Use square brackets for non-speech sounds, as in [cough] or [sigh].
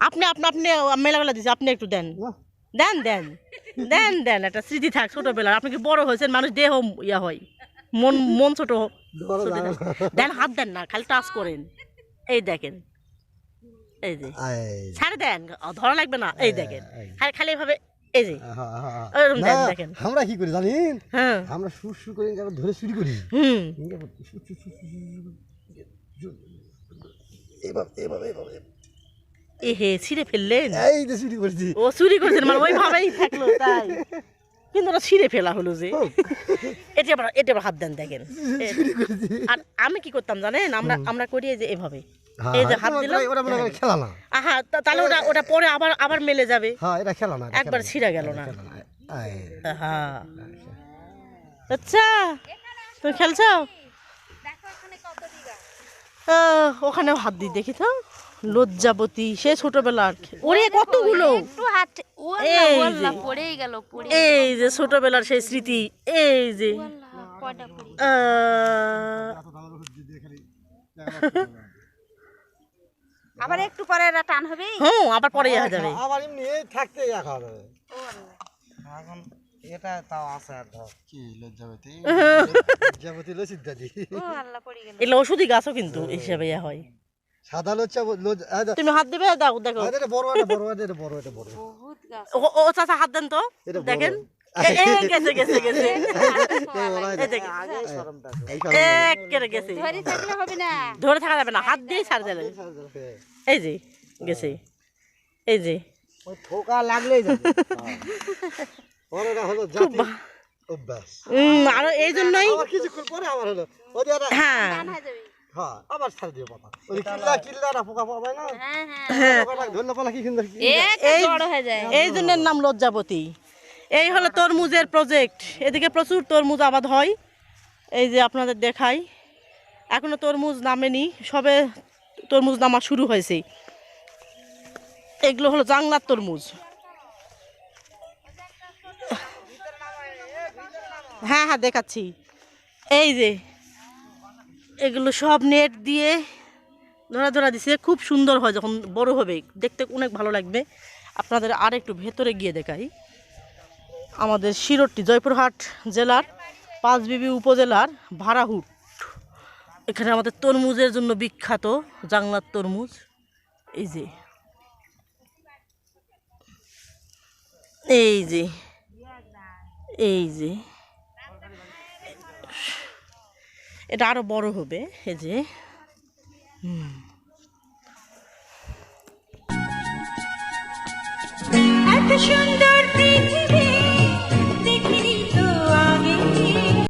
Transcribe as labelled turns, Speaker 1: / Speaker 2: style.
Speaker 1: আপনি আপনি আপনি মেলাবেলা দিচ্ছে আপনি একটু দেন। দেন দেন দেন দেন একটা স্মৃতি থাক ছোটবেলার। আপনি কি বড় হয়েছেন? মানুষ দেহ ইয়া হয়। মন মন ছোট। দেন হাত দেন না খালি টাচ করেন। এই দেখেন। এই যে। ছাড়ে দেন। ধরা লাগবে না। এই দেখেন। খালি খালি এভাবে এই যে। দেখেন।
Speaker 2: আমরা কি করি জানেন?
Speaker 1: হ্যাঁ।
Speaker 2: আমরা সুর সুর করে ধরে চুরি করি।
Speaker 1: হুম।
Speaker 2: এভাবে এভাবে এভাবে
Speaker 1: এ হে ছিঁড়ে ফেললেন?
Speaker 2: এই যে চুরি করছি।
Speaker 1: ও চুরি করছেন মানে ওইভাবেই থাকল তাই। কিন্তু ওরা ছিঁড়ে ফেলা হলো যে। এটা আবার এটা আবার হাত দেন দেখেন। আর আমি কি করতাম জানেন? আমরা আমরা করি যে এভাবে।
Speaker 2: হ্যাঁ,
Speaker 1: এই যে
Speaker 2: হ্যাঁ,
Speaker 1: হাত
Speaker 2: ওটা-
Speaker 1: দিলাম।
Speaker 2: ওটা মনে করে খেলা না।
Speaker 1: আহা তাহলে ওটা ওটা পরে আবার আবার মেলে যাবে।
Speaker 2: হ্যাঁ এটা খেলা না
Speaker 1: একবার। ছিঁড়ে গেল না। হ্যাঁ আচ্ছা। তুমি খেলছো? আহ, ওখানেও হাত দিই দেখি তো। লজ্জাবতী সে ছোটবেলার ওরে কতগুলো? এই যে।
Speaker 3: পড়েই গেল পড়ে
Speaker 1: এই যে ছোটবেলার সেই স্মৃতি এই যে
Speaker 3: আবার একটু পরে এরা টান হবে
Speaker 1: হুম আবার পরে ইয়া যাবে।
Speaker 2: আবার এমনি এই থাকতে ইয়া
Speaker 3: ও আল্লাহ।
Speaker 2: এখন এটা তাও আছে আর ধর। কি লজ্জাবতী? লজ্জাবতী লসিদ দাদি
Speaker 3: ও আল্লাহ পড়ে গেল।
Speaker 1: এগুলো ওষুধি গাছও কিন্তু হিসাবে ইয়া হয়।
Speaker 2: সাদা এই
Speaker 1: তুমি হাত দিবে? দাও দেখো।
Speaker 2: এটা বড় এটা বড় এটা বড় এটা বড়।
Speaker 3: বহুত গাছ।
Speaker 1: ও ও চাচা হাত দেন তো। দেখেন। এ- এ, গেছে গেছে গেছে। এই দেখেন। একেবারে গেছে।
Speaker 3: ধরে থাকলে হবে না।
Speaker 1: ধরে থাকা যাবে না। হাত দিয়ে ছাড় যাবে এই যে গেছে। এই যে।
Speaker 2: ঠোকা লাগলেই [laughs] হলো
Speaker 1: আর এই জন্যই
Speaker 2: আবার কিছুক্ষণ পরে আবার হলো। ওই এটা
Speaker 1: হ্যাঁ।
Speaker 3: হয়ে
Speaker 2: হ্যাঁ আবার ছাড় দিও পাতা। ওই কিল্লা কিল্লা না পোকা পাবে না?
Speaker 3: হ্যাঁ হ্যাঁ।
Speaker 2: ধন্য কি সুন্দর
Speaker 3: এই বড় হয়ে যায়।
Speaker 1: এই জন্যের নাম লজ্জাবতী। এই হলো তরমুজের প্রজেক্ট এদিকে প্রচুর তরমুজ আবাদ হয়। এই যে আপনাদের দেখাই। এখনও তরমুজ নামেনি সবে তরমুজ নামা শুরু হয়েছে। এগুলো হলো জাংলার তরমুজ। হ্যাঁ হ্যাঁ দেখাচ্ছি। এই যে এগুলো সব নেট দিয়ে ধরা ধরা দিছে। খুব সুন্দর হয় যখন বড় হবে। দেখতে অনেক ভালো লাগবে। আপনাদের আর একটু ভেতরে গিয়ে দেখাই। আমাদের শিরোরটি জয়পুরহাট জেলার পাঁচবিবি উপজেলার ভাড়াহুট। এখানে আমাদের তরমুজের জন্য বিখ্যাত জাংলার তরমুজ। এই যে। এই যে। এই যে। এটা আরও বড় হবে এই যে।
Speaker 3: এত সুন্দর